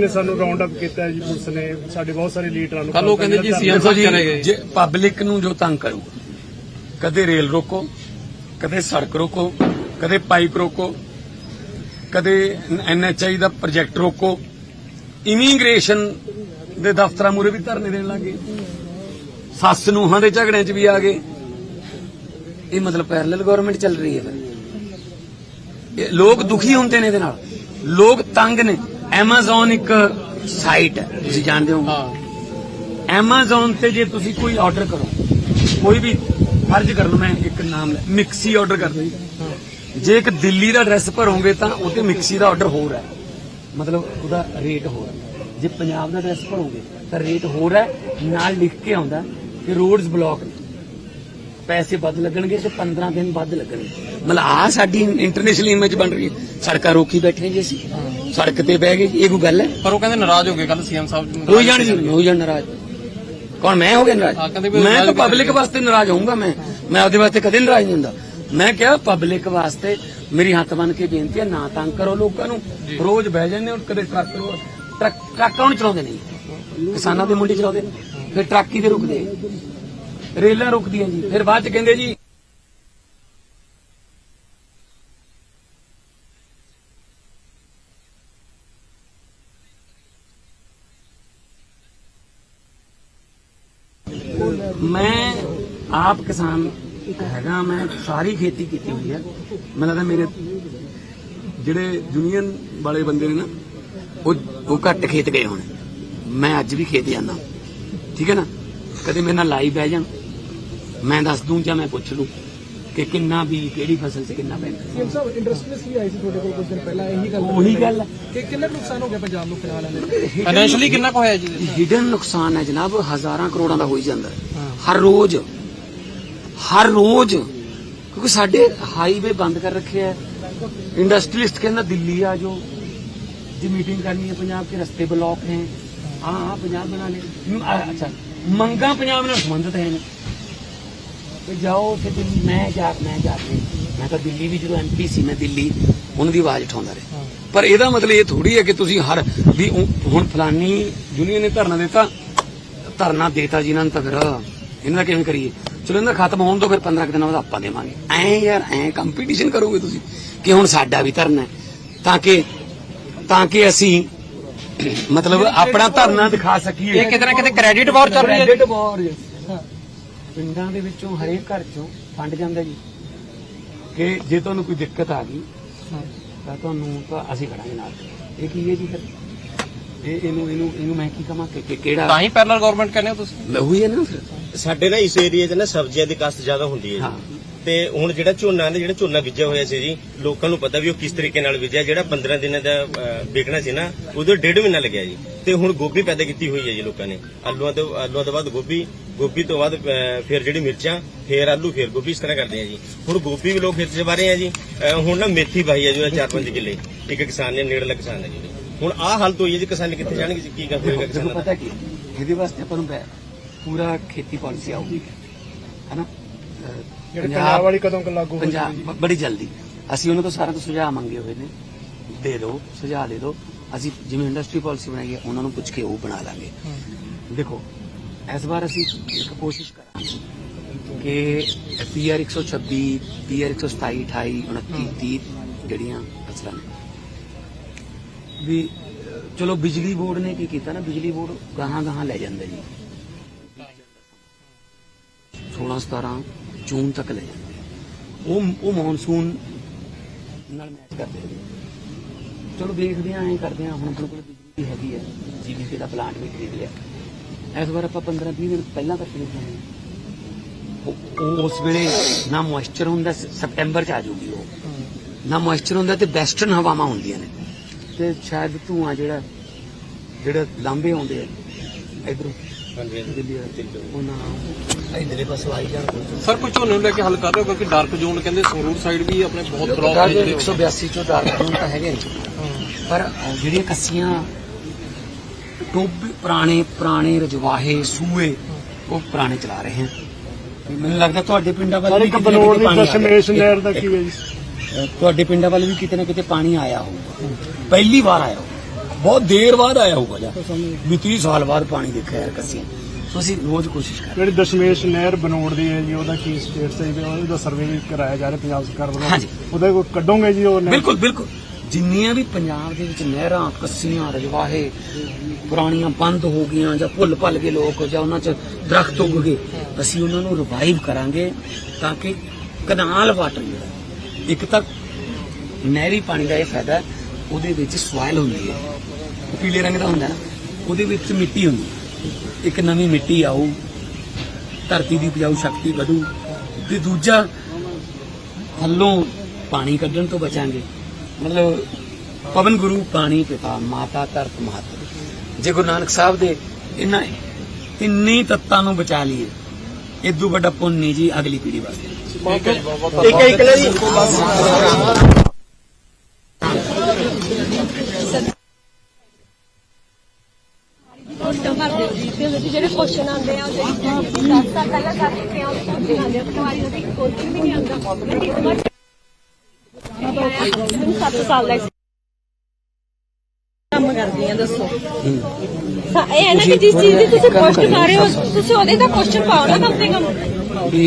ਨੇ ਸਾਨੂੰ round up ਕੀਤਾ ਜੀ ਪੁਲਿਸ ਨੇ। ਸਾਡੇ ਬਹੁਤ ਸਾਰੇ ਲੀਡਰਾਂ ਨੂੰ ਉਹ ਕਹਿੰਦੇ ਜੀ ਦੇਖੋ ਜੀ ਚਲੇ ਗਏ। ਜੇ ਪਬਲਿਕ ਨੂੰ ਜੋ ਤੰਗ ਕਰੂਗਾ ਕਦੇ ਰੇਲ ਰੋਕੋ ਕਦੇ ਸੜਕ ਰੋਕੋ ਕਦੇ ਪਾਈਪ ਰੋਕੋ ਕਦੇ ਐਨਐਚਆਈ ਦਾ ਪ੍ਰੋਜੈਕਟ ਰੋਕੋ ਇਮੀਗ੍ਰੇਸ਼ਨ ਦੇ ਦਫ਼ਤਰਾਂ ਮੂਰੇ ਵੀ ਧਰਨੇ ਦੇਣ ਲੱਗੇ ਸੱਸ ਨੂੰਹਾਂ ਦੇ ਝਗੜਿਆਂ 'ਚ ਵੀ ਆ ਗਏ। ਇਹ ਮਤਲਬ ਪੈਰਲਲ ਗਵਰਨਮੈਂਟ ਚੱਲ ਰਹੀ ਹੈ ਲੋਕ ਦੁਖੀ ਹੁੰਦੇ ਨੇ ਇਹਦੇ ਨਾਲ। ਲੋਕ ਤੰਗ ਨੇ। Amazon ਇੱਕ ਸਾਈਟ ਹੈ ਤੁਸੀਂ ਜਾਣਦੇ ਹੋ। Amazon ਤੇ ਜੇ ਤੁਸੀਂ ਕੋਈ ਆਰਡਰ ਕਰੋ ਕੋਈ ਵੀ ਫਰਜ਼ ਕਰ ਲਓ ਮੈਂ ਇੱਕ ਨਾਮ ਲੈ ਮਿਕਸੀ ਆਰਡਰ ਕਰ ਲਈ ਜੇ। ਇੱਕ ਦਿੱਲੀ ਦਾ ਐਡਰੈਸ ਭਰੋਗੇ ਤਾਂ ਉਹਤੇ ਮਿਕਸੀ ਦਾ ਆਰਡਰ ਹੋਰ ਹੈ। ਮਤਲਬ ਉਹਦਾ ਰੇਟ ਹੋਰ ਹੈ। ਜੇ ਪੰਜਾਬ ਦਾ ਐਡਰੈਸ ਭਰੋਗੇ ਤਾਂ ਰੇਟ ਹੋਰ ਹੈ ਨਾਲ ਲਿਖ ਕੇ ਆਉਂਦਾ ਕਿ ਰੋਡਸ ਬਲੌਕ ਨੇ ਪੈਸੇ ਵੱਧ ਲੱਗਣਗੇ ਤੇ 15 ਦਿਨ ਵੱਧ ਲੱਗਣਗੇ। ਮਤਲਬ ਆ ਸਾਡੀ ਇੰਟਰਨੈਸ਼ਨਲ ਇਮੇਜ ਬਣ ਰਹੀ ਹੈ। ਸੜਕਾਂ ਰੋਕੀ ਬੈਠੇ ਜੀ ਅਸੀਂ। ਸੜਕ ਤੇ ਬਹਿ ਗਏ ਇਹ ਕੋਈ ਗੱਲ ਹੈ? ਪਰ ਉਹ ਕਹਿੰਦੇ ਨਾਰਾਜ਼ ਹੋ ਗਏ ਕੱਲ ਸੀਐਮ ਸਾਹਿਬ ਹੋ ਜਾਣ ਜੀ ਹੋ ਜਾਣ ਨਾਰਾਜ਼। ਕੌਣ ਮੈਂ ਹੋ ਗਿਆ ਨਾਰਾਜ਼? ਮੈਂ ਤਾਂ ਪਬਲਿਕ ਵਾਸਤੇ ਨਾਰਾਜ਼ ਹੋਊਂਗਾ ਮੈਂ। ਮੈਂ ਉਹਦੇ ਵਾਸਤੇ ਕਦੇ ਨਾਰਾਜ਼ ਨਹੀਂ ਹੁੰਦਾ। ਮੈਂ ਕਿਹਾ ਪਬਲਿਕ ਵਾਸਤੇ ਮੇਰੀ ਹੱਥ ਬੰਨ ਕੇ ਬੇਨਤੀ ਹੈ ਨਾ ਤੰਗ ਕਰੋ ਲੋਕਾਂ ਨੂੰ। ਰੋਜ਼ ਬਹਿ ਜਾਂਦੇ ਹੋ ਕਦੇ ਟਰੱਕ ਟਰੱਕ ਟਰੱਕ ਕੌਣ ਚਲਾਉਂਦੇ ਨਹੀਂ ਕਿਸਾਨਾਂ ਦੇ ਮੁੰਡੇ ਚਲਾਉਂਦੇ ਨੇ। ਫਿਰ ਟਰੱਕ ਹੀ ਤੇ ਰੁਕਦੇ? ਰੇਲਾਂ ਰੁਕਦੀਆਂ ਜੀ, ਫਿਰ ਬਾਅਦ ਚ ਕਹਿੰਦੇ ਜੀ, ਮੈਂ ਆਪ ਕਿਸਾਨ ਹੈਗਾ, ਮੈਂ ਸਾਰੀ ਖੇਤੀ ਕੀਤੀ ਹੋਈ ਹੈ। ਮੈਨੂੰ ਲੱਗਦਾ ਮੇਰੇ ਜਿਹੜੇ ਯੂਨੀਅਨ ਵਾਲੇ ਬੰਦੇ ਨੇ ਨਾ, ਉਹ ਉਹ ਘੱਟ ਖੇਤ ਗਏ ਹੋਣ। ਮੈਂ ਅੱਜ ਵੀ ਖੇਤ ਜਾਂਦਾ। ਠੀਕ ਹੈ ਨਾ? ਕਦੇ ਮੇਰੇ ਨਾਲ ਲਾਈਵ ਬਹਿ ਜਾਣ। ਮੈਂ ਦੱਸ ਦੂੰ ਜਾਂ ਮੈਂ ਪੁੱਛ ਲੂੰ ਕਿ ਕਿੰਨਾ ਵੀ ਕਿਹੜੀ ਫਸਲ 'ਚ ਕਿੰਨਾ ਪੈਂਦਾ। ਸਾਹਿਬ ਇੰਡਸਟਰੀਸ ਵੀ ਆਈ ਸੀ ਤੁਹਾਡੇ ਕੋਲ ਕੁਝ ਦਿਨ ਪਹਿਲਾਂ? ਇਹੀ ਗੱਲ ਉਹੀ ਗੱਲ। ਕਿ ਕਿੰਨਾ ਨੁਕਸਾਨ ਹੋ ਗਿਆ ਪੰਜਾਬ ਨੂੰ ਫਿਲਹਾਲ ਫਾਈਨੈਂਸ਼ਲੀ ਕਿੰਨਾ ਕੁ ਜੀ? ਹਿਡਨ ਨੁਕਸਾਨ ਹੈ ਜਨਾਬ ਹਜ਼ਾਰਾਂ ਕਰੋੜਾਂ ਦਾ ਹੋਈ ਜਾਂਦਾ ਹਰ ਰੋਜ਼ ਹਰ ਰੋਜ਼ ਕਿਉਂਕਿ ਸਾਡੇ ਹਾਈਵੇ ਬੰਦ ਕਰ ਰੱਖਿਆ ਹੈ ਇੰਡਸਟਰੀਸਟ ਕਹਿੰਦਾ ਦਿੱਲੀ ਆ ਜੋ ਜੀ ਮੀਟਿੰਗ ਕਰਨੀ ਹੈ ਪੰਜਾਬ ਕੇ ਰਸਤੇ ਬਲੌਕ ਹੈ। ਪੰਜਾਬ ਬਣਾ ਲੈ ਅੱਛਾ ਮੰਗਾ ਪੰਜਾਬ ਨਾਲ ਸੰਬੰਧਿਤ ਹੈ ਤੇ ਜਾਓ ਤੇ ਦਿੱਲੀ ਮੈਂ ਜਾ ਮੈਂ ਜਾ ਕੇ ਮੈਂ ਤਾਂ ਦਿੱਲੀ ਵੀ ਜਦੋਂ ਐਮਪੀ ਸੀ ਮੈਂ ਦਿੱਲੀ ਉਹਨਾਂ ਦੀ ਆਵਾਜ਼ ਉਠਾਉਂਦਾ ਰਿਹਾ। ਪਰ ਇਹਦਾ ਮਤਲਬ ਇਹ ਥੋੜੀ ਹੈ ਕਿ ਤੁਸੀਂ ਹਰ ਵੀ ਹੁਣ ਫਲਾਨੀ ਯੂਨੀਅਨ ਨੇ ਧਰਨਾ ਦਿੱਤਾ ਧਰਨਾ ਦੇਤਾ ਜੀ ਇਹਨਾਂ ਨੂੰ ਤਾਂ ਫਿਰ ਇਹਨਾਂ ਦਾ ਕਿਵੇਂ ਕਰੀਏ? ਚਲੋ ਇਹਨਾਂ ਖਤਮ ਹੋਣ ਤੋਂ ਫਿਰ 15 ਕੁ ਦਿਨਾਂ ਬਾਅਦ ਆਪਾਂ ਦੇਵਾਂਗੇ। ਐ ਯਾਰ ਐ ਕੰਪੀਟੀਸ਼ਨ ਕਰੋਗੇ ਤੁਸੀਂ ਕਿ ਹੁਣ ਸਾਡਾ ਵੀ ਧਰਨਾ ਹੈ। ਤਾਂ ਕਿ ਤਾਂ ਕਿ ਅਸੀਂ ਮਤਲਬ ਆਪਣਾ ਧਰਨਾ ਦਿਖਾ ਸਕੀਏ। ਇਹ ਕਿਤੇ ਨਾ ਕਿਤੇ ਕ੍ਰੈਡਿਟ ਵਾਰ ਚੱਲ ਰਹੀ ਹੈ. ਪਿੰਡਾਂ ਦੇ ਵਿੱਚੋਂ ਹਰੇਕ ਘਰ ਚੋਂ ਫੰਡ ਜਾਂਦਾ ਜੀ। ਕਿ ਜੇ ਤੁਹਾਨੂੰ ਕੋਈ ਦਿੱਕਤ ਆ ਗਈ ਤਾਂ ਤੁਹਾਨੂੰ ਤਾਂ ਅਸੀਂ ਖੜਾਂਗੇ ਨਾਲ। ਇਹ ਕੀ ਹੈ ਜੀ ਫਿਰ? ਇਹ ਇਹਨੂੰ ਇਹਨੂੰ ਇਹਨੂੰ ਮੈਂ ਕੀ ਕਹਾਂ ਕਿ ਕਿਹੜਾ ਤਾਂ ਹੀ ਪੈਰਲਲ ਗਵਰਨਮੈਂਟ ਕਹਿੰਦੇ ਹੋ ਤੁਸੀਂ। ਉਹੀ ਹੈ ਨਾ ਫਿਰ। ਸਾਡੇ ਨਾ ਇਸ ਏਰੀਆ 'ਚ ਨਾ ਸਬਜ਼ੀਆਂ ਦੀ ਕਾਸ਼ਤ ਜ਼ਿਆਦਾ ਹੁੰਦੀ ਹੈ ਹਾਂ। ਜੀ ਤੇ ਹੁਣ ਜਿਹੜਾ ਝੋਨਾ ਨੇ ਜਿਹੜਾ ਝੋਨਾ ਬੀਜਿਆ ਹੋਇਆ ਸੀ ਜੀ ਲੋਕਾਂ ਨੂੰ ਪਤਾ ਵੀ ਉਹ ਕਿਸ ਤਰੀਕੇ ਨਾਲ ਬੀਜਿਆ ਜਿਹੜਾ 15 ਦਿਨਾਂ ਦਾ ਵੇਚਣਾ ਸੀ ਨਾ ਉਹਦੇ ਡੇਢ ਮਹੀਨਾ ਲੱਗਿਆ ਜੀ। ਤੇ ਹੁਣ ਗੋਭੀ ਪੈਦਾ ਕੀਤੀ ਹੋਈ ਹੈ ਜੀ ਲੋਕਾਂ ਨੇ। ਆਲੂਆਂ ਤੋਂ ਆਲੂਆਂ ਤੋਂ ਬਾਅਦ ਗੋਭੀ ਗੋਭੀ ਤੋਂ ਬਾਅਦ ਫਿਰ ਜਿਹੜੀ ਮਿਰਚਾਂ ਫਿਰ ਆਲੂ ਫਿਰ ਗੋਭੀ ਇਸ ਤਰ੍ਹਾਂ ਕਰਦੇ ਆ ਜੀ। ਹੁਣ ਗੋਭੀ ਵੀ ਲੋਕ ਖੇਤ 'ਚ ਵਾਰੇ ਆ ਜੀ। ਹੁਣ ਨਾ ਮੇਥੀ ਵਾਹੀ ਹੈ ਜੋ 4-5 ਕਿੱਲੇ। ਇੱਕ ਕਿਸਾਨ ਨੇ ਨੇੜਲਾ ਕਿਸਾਨ ਹੈ ਜੀ ਹੁਣ ਆਹ ਹਾਲਤ ਹੋਈ ਹੈ ਜੀ ਕਿਸਾਨ ਕਿੱਥੇ ਜਾਣਗੇ ਜੀ ਕੀ ਕਰ ਹੋਏਗਾ ਕਿਸਾਨਾਂ ਪਤਾ ਕੀ ਇਹਦੇ ਵਾਸਤੇ ਆਪਾਂ ਨੂੰ ਪੂਰਾ ਖੇਤੀ ਪਾਲਿਸੀ ਆਊਗੀ। ਹੈਨਾ? ਪੰਜਾਬ ਵਾਲੀ ਕਦੋਂ ਕੁ ਲਾਗੂ ਹੋ ਪੰਜਾਬ ਬੜੀ ਜਲਦੀ। ਅਸੀਂ ਉਹਨਾਂ ਤੋਂ ਸਾਰਿਆਂ ਤੋਂ ਸੁਝਾਅ ਮੰਗੇ ਹੋਏ ਨੇ। ਦੇ ਦਿਓ ਸੁਝਾਅ ਦੇ ਦਿਓ ਅਸੀਂ ਜਿਵੇਂ ਇੰਡਸਟਰੀ ਪਾਲਿਸੀ ਬਣਾਈ ਹੈ ਉਹਨਾਂ ਨੂੰ ਪੁੱਛ ਕੇ ਉਹ ਬਣਾ ਲਾਂਗੇ। ਦੇਖੋ ਇਸ ਵਾਰ ਅਸੀਂ ਇੱਕ ਕੋਸ਼ਿਸ਼ ਕਰਾਂਗੇ ਕਿ ਪੀਆਰ 126 ਪੀਆਰ 127 28 29 30 ਜਿਹੜੀਆਂ ਫਸਲਾਂ ਨੇ। ਵੀ ਚਲੋ ਬਿਜਲੀ ਬੋਰਡ ਨੇ ਕੀ ਕੀਤਾ ਨਾ ਬਿਜਲੀ ਬੋਰਡ ਗਾਹਾਂ ਗਾਹਾਂ ਲੈ ਜਾਂਦਾ ਜੀ। 16 17 ਜੂਨ ਤੱਕ ਲੈ ਜਾਂਦੇ। ਉਹ ਉਹ ਮੌਨਸੂਨ ਨਾਲ ਮੈਚ ਕਰਦੇ ਜੀ। ਚਲੋ ਦੇਖਦੇ ਆਂ ਐਂ ਕਰਦੇ ਆਂ ਹੁਣ ਆਪਣੇ ਕੋਲ ਬਿਜਲੀ ਹੈਗੀ ਹੈ ਜੀਬੀਪੀ ਦਾ ਪਲਾਂਟ ਵੀ ਖਰੀਦ ਲਿਆ। ਇਸ ਵਾਰ ਆਪਾਂ 15 20 ਦਿਨ ਪਹਿਲਾਂ ਤੱਕ ਖਰੀਦ ਲਾਂਗੇ ਉਹ- ਉਸ ਵੇਲੇ ਨਾ ਮੋਇਸਚਰ ਹੁੰਦਾ ਸਪਟੈਂਬਰ ਚ ਆ ਜਾਊਗੀ ਉਹ। ਨਾ ਮੋਇਸਚਰ ਹੁੰਦਾ ਤੇ ਵੈਸਟਰਨ ਹਵਾਵਾਂ ਹੁੰਦੀਆਂ ਨੇ। ਤੇ ਸ਼ਾਇਦ ਧੂਆਂ ਜਿਹੜਾ ਜਿਹੜਾ ਲਾਂਬੇ ਆਉਂਦੇ ਆ ਇਧਰੋਂ ਸਰ ਕੁਝ ਝੋਨੇ ਨੂੰ ਲੈ ਕੇ ਹੱਲ ਕਰ ਰਹੇ ਹੋ? ਕਿਉਂਕਿ ਡਾਰਕ ਜ਼ੋਨ ਕਹਿੰਦੇ ਸੰਗਰੂਰ ਸਾਈਡ ਵੀ ਆਪਣੇ ਬਹੁਤ ਬਲੌਕ ਨੇ। ਜਿਹੜੇ 182 ਚੋਂ ਡਾਰਕ ਜ਼ੋਨ ਤਾਂ ਹੈਗੇ ਨੇ। ਪਰ ਜਿਹੜੀਆਂ ਕੱਸੀਆਂ ਟੋਬੇ ਪੁਰਾਣੇ ਪੁਰਾਣੇ ਰਜਵਾਹੇ ਸੂਏ ਉਹ ਪੁਰਾਣੇ ਚਲਾ ਰਹੇ ਹਨ ਮੈਨੂੰ ਲੱਗਦਾ ਤੁਹਾਡੇ ਪਿੰਡਾਂ ਵੱਲ ਵੀ ਕਿਤੇ ਨਾ ਕਬਨੌਰ ਕਿਤੇ ਦੀ ਪਾਣੀ ਆ ਦਸ਼ਮੇਸ਼। ਨਹਿਰ ਦਾ ਕੀ ਹੈ ਜੀ ਤੁਹਾਡੇ ਪਿੰਡਾਂ ਵੱਲ ਵੀ ਕਿਤੇ ਨਾ ਕਿਤੇ ਪਾਣੀ ਆਇਆ ਹੋਊਗਾ ਪਹਿਲੀ ਵਾਰ ਆਇਆ ਹੋਊਗਾ। ਬਹੁਤ ਦੇਰ ਬਾਅਦ ਆਇਆ ਹੋਊਗਾ ਜਾਂ ਵੀ 30 ਸਾਲ ਬਾਅਦ ਪਾਣੀ ਦੇਖਿਆ ਯਾਰ ਕੱਸੀਆਂ ਸੋ ਅਸੀਂ ਰੋਜ਼ ਕੋਸ਼ਿਸ਼ ਕਰ ਜਿਹੜੀ ਦਸ਼ਮੇਸ਼ ਨਹਿਰ ਬਣਾਉਣ ਦੀ ਹੈ ਜੀ ਉਹਦਾ ਕੀ ਸਟੇਟਸ ਹੈ ਜੀ ਉਹਦਾ ਸਰਵੇ ਵੀ ਕਰਾਇਆ ਜਾ ਰਿਹਾ ਪੰਜਾਬ ਸਰਕਾਰ ਵੱਲੋਂ ਹਾਂਜੀ। ਉਹਦਾ ਕੋਈ ਕੱਢੋਗੇ ਜੀ ਉਹ ਨਹਿਰ? ਬਿਲਕੁਲ ਬਿਲਕੁਲ ਜਿੰਨੀਆਂ ਵੀ ਪੰਜਾਬ ਦੇ ਵਿੱਚ ਨਹਿਰਾਂ, ਕੱਸੀਆਂ, ਰਜਵਾਹੇ, ਪੁਰਾਣੀਆਂ ਬੰਦ ਹੋ ਗਈਆਂ ਜਾਂ ਭੁੱਲ ਭੱਲ ਗਏ ਲੋਕ ਜਾਂ ਉਹਨਾਂ 'ਚ ਦਰਖਤ ਉੱਗ ਗਏ, ਅਸੀਂ ਉਹਨਾਂ ਨੂੰ ਰਿਵਾਈਵ ਕਰਾਂਗੇ ਤਾਂ ਕਿ ਕਨਾਲ ਵਾਟਰ ਜਿਹੜਾ ਇੱਕ ਤਾਂ ਨਹਿਰੀ ਪਾਣੀ ਦਾ ਇਹ ਫਾਇਦਾ, ਉਹਦੇ ਵਿੱਚ ਸੋਇਲ ਹੁੰਦੀ ਹੈ। ਪੀਲੇ ਰੰਗ ਦਾ ਹੁੰਦਾ ਨਾ, ਉਹਦੇ ਵਿੱਚ ਮਿੱਟੀ ਹੁੰਦੀ ਇੱਕ ਨਵੀਂ ਮਿੱਟੀ ਆਊ, ਧਰਤੀ ਦੀ ਉਪਜਾਊ ਸ਼ਕਤੀ ਵਧੂ, ਤੇ ਦੂਜਾ, ਥੱਲੋਂ ਪਾਣੀ ਕੱਢਣ ਤੋਂ ਬਚਾਂਗੇ। ਮਤਲਬ ਪਵਨ ਗੁਰੂ ਪਾਣੀ ਪਿਤਾ ਮਾਤਾ ਧਰਤ ਮਾਤ ਜੇ ਗੁਰੂ ਨਾਨਕ ਸਾਹਿਬ ਦੇ ਇਹਨਾਂ ਤਿੰਨੇ ਤੱਤਾਂ ਨੂੰ ਬਚਾ ਲਈਏ ਇਦੋਂ ਵੱਡਾ ਪੁੰਨ ਨਹੀਂ ਜੀ ਅਗਲੀ ਪੀੜ੍ਹੀ ਵਾਸਤੇ। ਇੱਕ ਇੱਕ ਕਰਦੇ ਤੇ ਉਹਦੇ 'ਚ ਜਿਹੜੇ ਕੁਐਸਚਨ ਆਉਂਦੇ ਆ ਉਹਦੇ 10 ਸਾਲ ਪਹਿਲਾਂ ਕਰ ਚੁੱਕੇ ਆ ਉਹਦੇ ਕੁਐਸਚਨ ਆਉਂਦੇ ਆ ਪਟਵਾਰੀ ਉਹਦੀ ਕੋਚਿੰਗ ਵੀ ਨਹੀਂ ਆਉਂਦਾ। ਮੈਨੂੰ 7 ਸਾਲ ਦਾ ਕੰਮ ਕਰਦੀ ਆ ਦੱਸੋ। ਸਾ- ਇਹ ਹੈ ਨਾ ਕਿ ਜਿਸ ਚੀਜ਼ ਦੀ ਤੁਸੀਂ ਪੋਸਟ ਕਰ ਰਹੇ ਹੋ ਤੁਸੀਂ ਉਹਦੇ ਦਾ ਕੁਐਸਚਨ ਪਾਓ ਨਾ ਕਮ ਸੇ ਕਮ। ਵੀ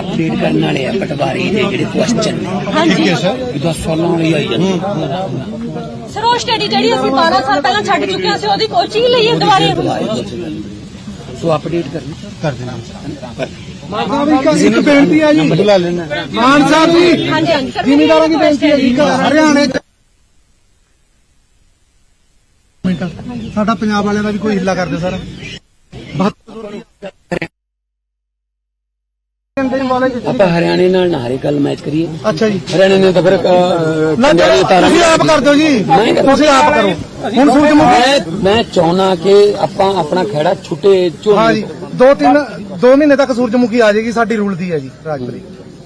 ਅਪਡੇਟ ਕਰਨ ਵਾਲੇ ਆ ਪਟਵਾਰੀ ਦੇ ਜਿਹੜੇ ਕੁਐਸਚਨ ਹਾਂਜੀ। ਇਹ 10 ਸਾਲਾਂ ਵਾਲੀ ਆਈ ਜਾਂਦੀ ਸਰ ਉਹ ਸਟੱਡੀ ਜਿਹੜੀ ਅਸੀਂ 12 ਸਾਲ ਪਹਿਲਾਂ ਛੱਡ ਚੁੱਕੇ ਹਾਂ ਅਸੀਂ ਉਹਦੀ ਕੋਚਿੰਗ ਲਈਏ ਦੁਬਾਰੇ। ਸੋ ਅਪਡੇਟ ਕਰਨੀ। ਇੱਕ ਬੇਨਤੀ ਆ ਜੀ ਬੁਲਾ ਲੈਣਾ ਮਾਨ ਸਾਹਿਬ ਜੀ ਹਾਂਜੀ ਹਾਂਜੀ ਸਰ ਜ਼ਿਮੀਂਦਾਰਾਂ ਦੀ ਬੇਨਤੀ ਹੈ ਜੀ ਇੱਕ ਹਰਿਆਣੇ ਚ ਸਾਡਾ ਪੰਜਾਬ ਵਾਲਿਆਂ ਦਾ ਵੀ ਕੋਈ ਹਿੱਲਾ ਕਰਦੇ ਸਰ ਆਪਾਂ ਹਰਿਆਣੇ ਨਾਲ ਨਾ ਹਰੇ ਗੱਲ ਮੈਚ ਕਰੀਏ। ਅੱਛਾ ਜੀ। ਹਰਿਆਣੇ ਨੇ ਤਾਂ ਫਿਰ ਅਹ, ਨਾ ਪੰਜਾਬੀ ਉਤਾਰਾਂ ਤੁਸੀਂ ਆਪ ਕਰ ਦਿਓ ਜੀ। ਨਹੀਂ ਕਰਦਾ। ਤੁਸੀਂ ਆਪ ਕਰੋ। ਹੁਣ ਸੂਰਜਮੁਖੀ ਮੈਂ ਮੈਂ ਚਾਹੁੰਦਾ ਕਿ ਆਪਾਂ ਆਪਣਾ ਖਹਿੜਾ ਛੁੱਟੇ ਹਾਂ ਜੀ। ਦੋ ਤਿੰਨ ਦੋ ਮਹੀਨੇ ਤੱਕ ਸੂਰਜਮੁਖੀ ਆ ਜਾਏਗੀ ਸਾਡੀ ਰੂਲ ਦੀ ਹੈ ਜੀ ਰਾਜਪੁਰੀ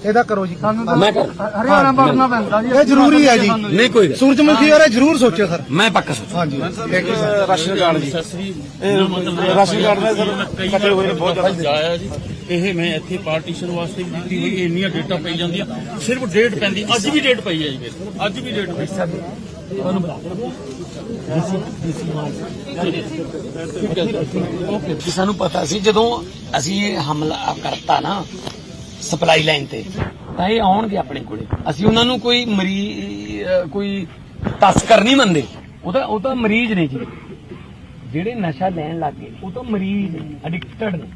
ਇਹਦਾ ਕਰੋ ਜੀ। ਮੈਂ ਕਰ ਹਰਿਆਣਾ ਵੜਨਾ ਪੈਂਦਾ ਜੀ ਇਹ ਜ਼ਰੂਰੀ ਹੈ ਜੀ। ਨਹੀਂ। ਕੋਈ ਸੂਰਜਮੁਖੀ ਬਾਰੇ ਜ਼ਰੂਰ ਸੋਚਿਓ ਸਰ। ਮੈਂ ਪੱਕਾ ਸੋਚ। ਹਾਂਜੀ। ਰਾਸ਼ਨ ਕਾਰਡ ਜੀ। ਰਾਸ਼ਨ ਕਾਰਡ ਦਾ ਸਰ ਕੱਟੇ ਹੋਏ ਬਹੁਤ ਜ਼ਿਆਦਾ। ਆਇਆ ਜੀ ਇਹ ਮੈਂ ਇੱਥੇ ਪਾਰਟੀਸ਼ਨ ਵਾਸਤੇ ਵੀ ਦਿੱਤੀ ਹੋਈ ਇੰਨੀਆਂ ਡੇਟਾ ਪਈ ਜਾਂਦੀਆਂ। ਸਿਰਫ ਡੇਟ ਪੈਂਦੀ ਅੱਜ ਵੀ ਡੇਟ ਪਈ ਹੈ ਜੀ। ਅੱਜ ਵੀ ਡੇਟ ਪਈ। ਕਿ ਸਾਨੂੰ ਪਤਾ ਸੀ ਜਦੋਂ ਅਸੀਂ ਇਹ ਹਮਲਾ ਕਰਤਾ ਨਾ ਸਪਲਾਈ ਲਾਈਨ ਤੇ, ਤਾਂ ਇਹ ਆਉਣਗੇ ਆਪਣੇ ਕੋਲੇ। ਅਸੀਂ ਉਹਨਾਂ ਨੂੰ ਕੋਈ ਮਰੀ, ਕੋਈ ਤਸਕਰ ਨਹੀਂ ਮੰਨਦੇ। ਉਹ ਤਾਂ ਉਹ ਤਾਂ ਮਰੀਜ਼ ਨੇ ਜੀ। ਜਿਹੜੇ ਨਸ਼ਾ ਲੈਣ ਲੱਗੇ ਉਹ ਤਾਂ ਮਰੀਜ਼ ਨੇ ਐਡਿਕਟਡ ਨੇ।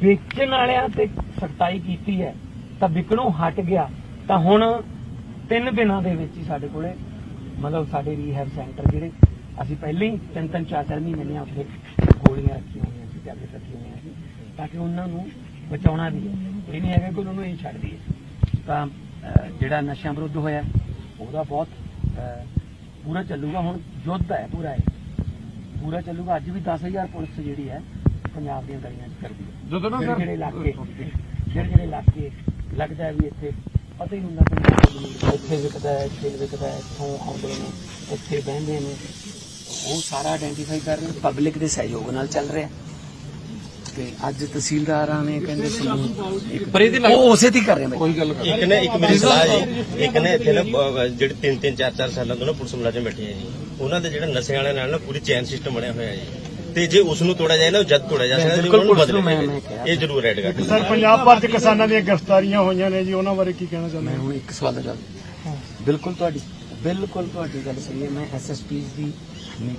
ਵੇਚਣ ਵਾਲਿਆਂ ਤੇ ਸਖਤਾਈ ਕੀਤੀ ਹੈ, ਤਾਂ ਵਿਕਣੋਂ ਹਟ ਗਿਆ। ਤਾਂ ਹੁਣ ਤਿੰਨ ਦਿਨਾਂ ਦੇ ਵਿੱਚ ਹੀ ਸਾਡੇ ਕੋਲੇ ਮਤਲਬ ਸਾਡੇ ਰੀਹੈਬ ਸੈਂਟਰ ਜਿਹੜੇ ਅਸੀਂ ਪਹਿਲਾਂ ਹੀ ਤਿੰਨ ਤਿੰਨ ਚਾਰ ਚਾਰ ਮਹੀਨੇ ਨੇ ਉੱਥੇ ਗੋਲੀਆਂ ਰੱਖੀਆਂ ਹੋਈਆਂ ਸੀ ਟੈਬਲੇਟ ਰੱਖੀਆਂ ਹੋਈਆਂ ਸੀ ਤਾਂ ਕਿ ਉਹਨਾਂ ਨੂੰ ਬਚਾਉਣਾ ਵੀ ਹੈ। ਇਹ ਨਹੀਂ ਹੈਗਾ ਕਿ ਉਹਨਾਂ ਨੂੰ ਇਹ ਛੱਡ ਦਈਏ। ਤਾਂ ਜਿਹੜਾ ਨਸ਼ਿਆਂ ਵਿਰੁੱਧ ਹੋਇਆ ਉਹਦਾ ਬਹੁਤ ਪੂਰਾ ਚੱਲੂਗਾ। ਹੁਣ ਯੁੱਧ ਹੈ ਪੂਰਾ ਇਹ। ਪੂਰਾ ਚੱਲੂਗਾ। ਅੱਜ ਵੀ 10000 ਪੁਲਿਸ ਜਿਹੜੀ ਹੈ ਪੰਜਾਬ ਦੀਆਂ ਗਲੀਆਂ 'ਚ ਕਰਦੀ ਹੈ। ਜਿਹੜੇ ਇਲਾਕੇ ਜਿਹੜੇ ਜਿਹੜੇ ਇਲਾਕੇ ਲੱਗਦਾ ਵੀ ਇੱਥੇ ਪਤਾ ਹੀ ਹੁੰਦਾ ਜ਼ਮੀਨ ਇੱਥੇ ਵਿਕਦਾ ਹੈ ਇੱਥੇ ਵਿਕਦਾ ਹੈ ਇੱਥੋਂ ਆਉਂਦੇ ਨੇ ਇੱਥੇ ਬਹਿੰਦੇ ਨੇ। ਉਹ ਸਾਰਾ ਆਇਡੈਂਟੀਫਾਈ ਕਰ ਰਹੇ ਪਬਲਿਕ ਦੇ ਸਹਿਯੋਗ ਨਾਲ ਚੱਲ ਰਿਹਾ। ਤੇ ਅੱਜ ਤਹਿਸੀਲਦਾਰਾਂ ਨੇ ਕਹਿੰਦੇ ਸਮੂਹ ਪਰ ਇਹਦੇ ਉਹ ਉਸੇ ਕਰ ਰਹੇ ਬਾਈ ਕੋਈ ਗੱਲ ਇੱਕ ਨਾ ਇੱਕ ਮੇਰੀ ਸਲਾਹ ਜੀ ਇੱਕ ਨਾ ਇੱਥੇ ਨਾ ਜਿਹੜੇ ਤਿੰਨ ਤਿੰਨ ਚਾਰ ਚਾਰ ਸਾਲਾਂ ਤੋਂ ਨਾ ਪੁਲਿਸ ਮੁਲਾਜ਼ਮ ਬੈਠੇ ਆ ਜੀ। ਉਹਨਾਂ ਦਾ ਜਿਹੜਾ ਨਸ਼ੇ ਵਾਲਿਆਂ ਨਾਲ ਨਾ ਪੂਰੀ ਚੈਨ ਸਿਸਟਮ ਬਣਿਆ ਹੋਇਆ ਹੈ ਜੀ। ਤੇ ਜੇ ਉਸ ਨੂੰ ਤੋੜਿਆ ਜਾਏ ਨਾ ਉਹ ਜਦ ਤੋੜਿਆ ਜਾ ਸਕਦਾ ਜੀ ਬਿਲਕੁਲ ਉਹਨਾਂ ਨੂੰ ਪੁਲਿਸ ਨੂੰ ਬਦਲੇ ਮੈਂ- ਮੈਂ ਕਿਹਾ। ਇਹ ਜ਼ਰੂਰ ਐਡ ਕਰ ਸਰ ਪੰਜਾਬ ਭਰ ਚ ਕਿਸਾਨਾਂ ਦੀਆਂ ਗ੍ਰਿਫਤਾਰੀਆਂ ਹੋਈਆਂ ਨੇ ਜੀ ਉਹਨਾਂ ਬਾਰੇ ਕੀ ਕਹਿਣਾ ਚਾਹੁੰਦੇ ਮੈਂ ਹੁਣ ਇੱਕ ਸਵਾਲ ਦਾ ਜਵਾਬ ਬਿਲਕੁਲ ਤੁਹਾਡੀ ਬਿਲਕੁਲ ਤੁਹਾਡੀ ਗੱਲ ਸਹੀ ਹੈ। ਮੈਂ ਐਸਐਸਪੀ ਦੀ ਮੀਟਿੰਗ